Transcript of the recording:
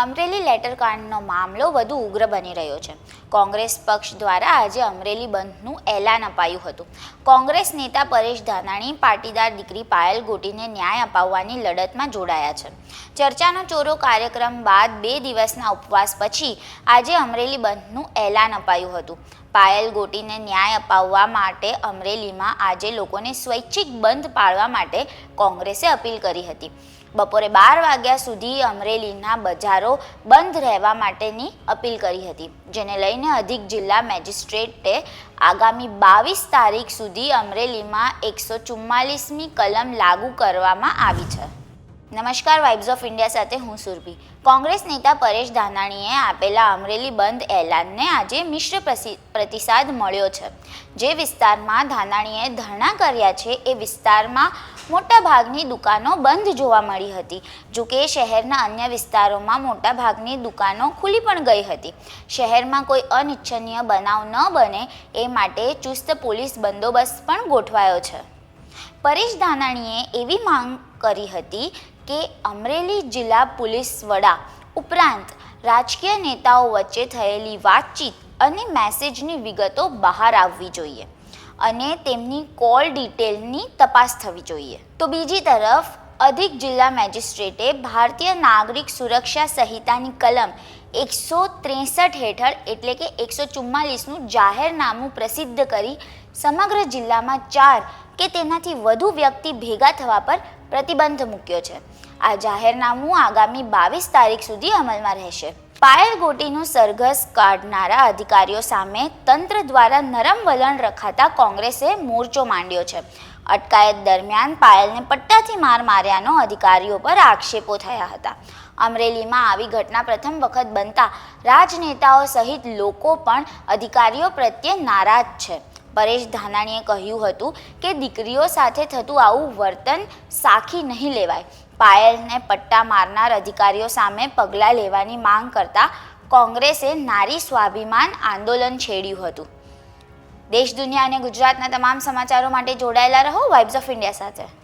અમરેલી લેટરકાંડનો મામલો વધુ ઉગ્ર બની રહ્યો છે. કોંગ્રેસ પક્ષ દ્વારા આજે અમરેલી બંધનું એલાન અપાયું હતું. કોંગ્રેસ નેતા પરેશ ધાનાણી પાટીદાર દીકરી પાયલ ગોટીને ન્યાય અપાવવાની લડતમાં જોડાયા છે. ચર્ચાનો ચોરો કાર્યક્રમ બાદ બે દિવસના ઉપવાસ પછી આજે અમરેલી બંધનું એલાન અપાયું હતું. પાયલ ગોટીને ન્યાય અપાવવા માટે અમરેલીમાં આજે લોકોને સ્વૈચ્છિક બંધ પાળવા માટે કોંગ્રેસે અપીલ કરી હતી. બપોરે બાર વાગ્યા સુધી અમરેલીના બજારો બંધ રહેવા માટેની અપીલ કરી હતી, જેને લઈને અધિક જિલ્લા મેજિસ્ટ્રેટે આગામી બાવીસ તારીખ સુધી અમરેલીમાં એકસો ચુમ્માલીસમી કલમ લાગુ કરવામાં આવી છે. નમસ્કાર વાઇબ્સ ઓફ ઇન્ડિયા સાથે હું સુરભી. કોંગ્રેસ નેતા પરેશ ધાનાણીએ આપેલા અમરેલી બંધ એલાનને આજે મિશ્ર પ્રતિસાદ મળ્યો છે. જે વિસ્તારમાં ધાનાણીએ ધરણા કર્યા છે, એ વિસ્તારમાં મોટાભાગની દુકાનો બંધ જોવા મળી હતી. જો કે શહેરના અન્ય વિસ્તારોમાં મોટાભાગની દુકાનો ખુલી પણ ગઈ હતી. શહેરમાં કોઈ અનિચ્છનીય બનાવ ન બને એ માટે ચુસ્ત પોલીસ બંદોબસ્ત પણ ગોઠવાયો છે. પરેશ ધાનાણીએ એવી માંગ કરી હતી કે અમરેલી જિલ્લા પોલીસ વડા ઉપરાંત રાજકીય નેતાઓ વચ્ચે થયેલી વાતચીત અને મેસેજની વિગતો બહાર આવવી જોઈએ. અને તેમની કોલ ડિટેલની તપાસ થવી જોઈએ. તો બીજી તરફ, અધિક જિલ્લા મેજિસ્ટ્રેટે ભારતીય નાગરિક સુરક્ષા સંહિતાની કલમ એકસો ત્રેસઠ હેઠળ એટલે કે એકસો ચુમ્માલીસનું જાહેરનામું પ્રસિદ્ધ કરી સમગ્ર જિલ્લામાં ચાર કે તેનાથી વધુ વ્યક્તિ ભેગા થવા પર પ્રતિબંધ મૂક્યો છે. આ જાહેરનામું આગામી બાવીસ તારીખ સુધી અમલમાં રહેશે. પાયલ ગોટીનું સરઘસ કાઢનારા અધિકારીઓ સામે તંત્ર દ્વારા નરમ વલણ રખાતા કોંગ્રેસે મોરચો માંડ્યો છે. અટકાયત દરમિયાન પાયલને પટ્ટાથી માર માર્યાનો અધિકારીઓ પર આક્ષેપો થયા હતા. અમરેલીમાં આવી ઘટના પ્રથમ વખત બનતા રાજનેતાઓ સહિત લોકો પણ અધિકારીઓ પ્રત્યે નારાજ છે. પરેશ ધાનાણીએ કહ્યું હતું કે દીકરીઓ સાથે થતું આવું વર્તન સાખી નહીં લેવાય. પાયલને પટ્ટા મારનાર અધિકારીઓ સામે પગલાં લેવાની માંગ કરતા કોંગ્રેસે નારી સ્વાભિમાન આંદોલન છેડ્યું હતું. દેશ, દુનિયા અને ગુજરાતના તમામ સમાચારો માટે જોડાયેલા રહો. વાઇબ્સ ઓફ ઇન્ડિયા સાથે.